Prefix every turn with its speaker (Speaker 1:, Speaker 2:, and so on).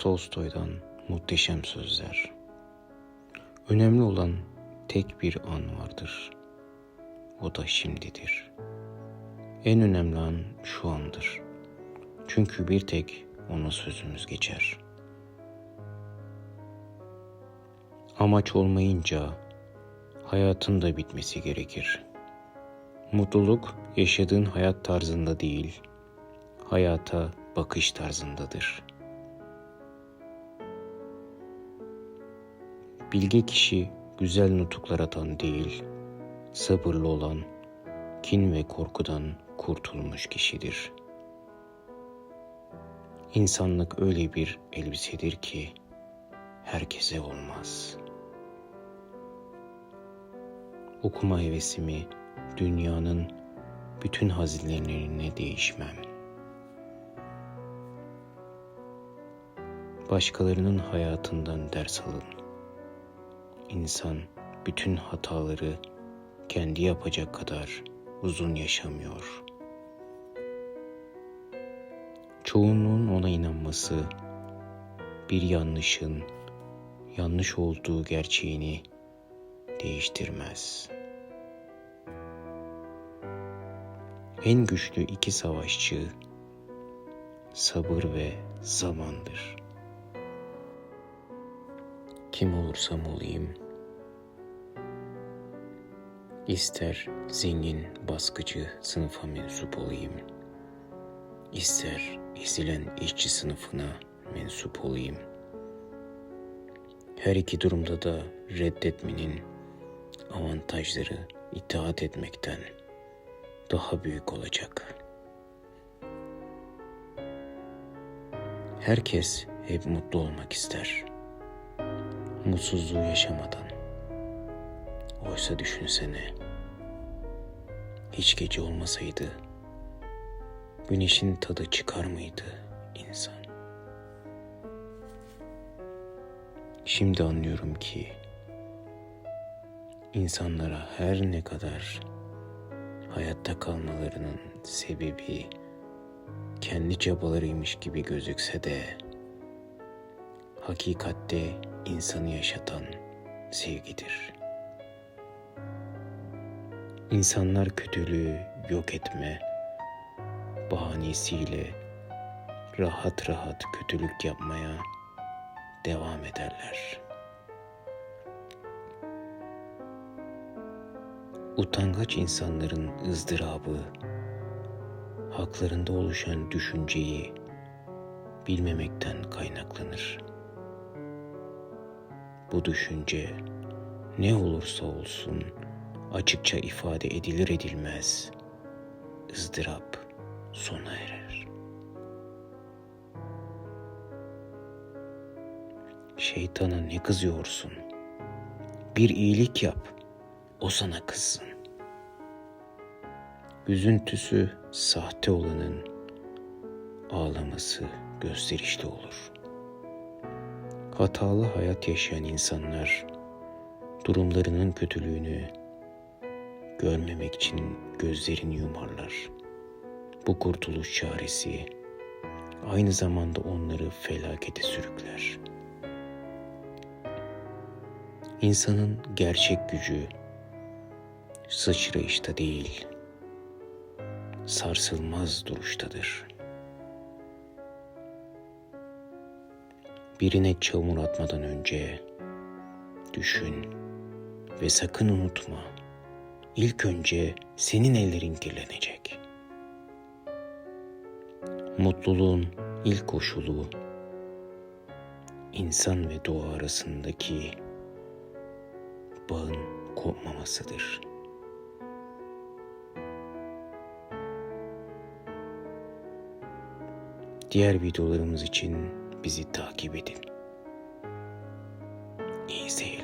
Speaker 1: Tolstoy'dan muhteşem sözler. Önemli olan tek bir an vardır. O da şimdidir. En önemli an şu andır. Çünkü bir tek ona sözümüz geçer. Amaç olmayınca hayatın da bitmesi gerekir. Mutluluk yaşadığın hayat tarzında değil, hayata bakış tarzındadır. Bilge kişi güzel nutuklar atan değil, sabırlı olan, kin ve korkudan kurtulmuş kişidir. İnsanlık öyle bir elbisedir ki herkese olmaz. Okuma hevesimi dünyanın bütün hazinelerine değişmem. Başkalarının hayatından ders alın. İnsan bütün hataları kendi yapacak kadar uzun yaşamıyor. Çoğunluğun ona inanması bir yanlışın yanlış olduğu gerçeğini değiştirmez. En güçlü iki savaşçı sabır ve zamandır. Kim olursam olayım, ister zengin baskıcı sınıfa mensup olayım, ister ezilen işçi sınıfına mensup olayım. Her iki durumda da reddetmenin avantajları itaat etmekten daha büyük olacak. Herkes hep mutlu olmak ister. Mutsuzluğu yaşamadan. Oysa düşünsene. Hiç gece olmasaydı güneşin tadı çıkar mıydı insan? Şimdi anlıyorum ki insanlara her ne kadar hayatta kalmalarının sebebi kendi çabalarıymış gibi gözükse de hakikatte insanı yaşatan sevgidir. İnsanlar kötülüğü yok etme bahanesiyle rahat rahat kötülük yapmaya devam ederler. Utangaç insanların ızdırabı, haklarında oluşan düşünceyi bilmemekten kaynaklanır. Bu düşünce ne olursa olsun açıkça ifade edilir edilmez ızdırap sona erer. Şeytana ne kızıyorsun? Bir iyilik yap, o sana kızsın. Üzüntüsü sahte olanın ağlaması gösterişli olur. Hatalı hayat yaşayan insanlar durumlarının kötülüğünü görmemek için gözlerini yumarlar. Bu kurtuluş çaresi aynı zamanda onları felakete sürükler. İnsanın gerçek gücü sıçrayışta değil, sarsılmaz duruştadır. Birine çamur atmadan önce düşün ve sakın unutma. İlk önce senin ellerin kirlenecek. Mutluluğun ilk koşulu insan ve doğa arasındaki bağın kopmamasıdır. Diğer videolarımız için bizi takip edin. İyi seyirler.